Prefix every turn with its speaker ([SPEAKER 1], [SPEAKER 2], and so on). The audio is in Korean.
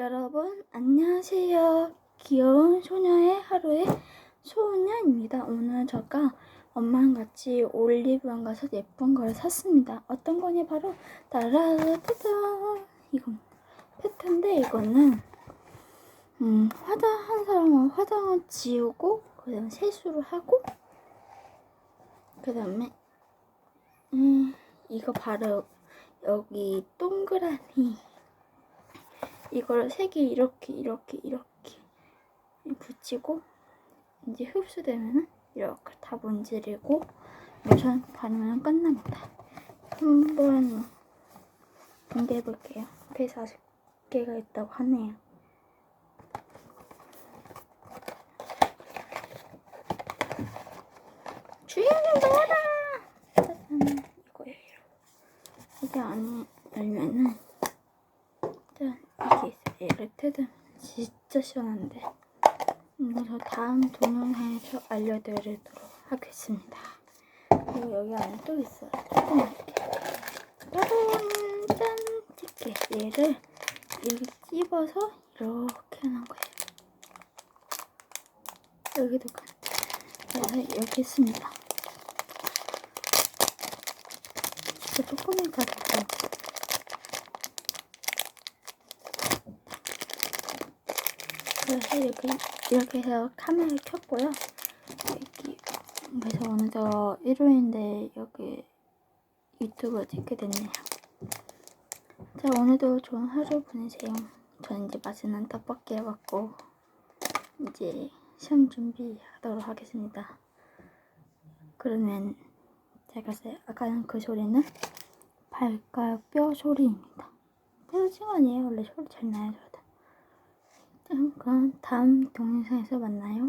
[SPEAKER 1] 여러분 안녕하세요. 귀여운 소녀의 하루의 소녀입니다. 오늘 제가 엄마랑 같이 올리브영 가서 예쁜 걸 샀습니다. 어떤 거냐 바로 따라따다 이거 페트인데 이거는 음, 화장 한 사람은 화장을 지우고 그다음 세수를 하고 그다음에 음, 이거 바로 여기 동그라미 이걸 색이 이렇게 이렇게 이렇게 붙이고 이제 흡수되면은 이렇게 다 문지르고 로션 바르면 끝납니다. 한번 공개해 볼게요. 그래서 아직 개가 있다고 하네요. 주연이 나와라! 이거예요. 이게 안에 열면은 짠 이게 있어요. 뜯으면 진짜 시원한데 그래서 다음 동영상에서 알려드리도록 하겠습니다. 그리고 여기 안에 또 있어요. 조그맣게 짜잔 짠 집게 얘를 여기 찝어서 이렇게 하는 거예요. 여기도 그래서 여기 있습니다. 조그맣게 가지고 그래서 이렇게 이렇게 해서 카메라를 켰고요. 여기 그래서 오늘도 일요일인데 여기 유튜브 찍게 됐네요. 자 오늘도 좋은 하루 보내세요. 저는 이제 맛있는 떡볶이 해봤고 이제 시험 준비하도록 하겠습니다. 그러면 제가 아까는 그 소리는 발가락 뼈 소리입니다. 뼈지 아니에요. 원래 소리 잘 나요 저도. 그럼 다음 동영상에서 만나요.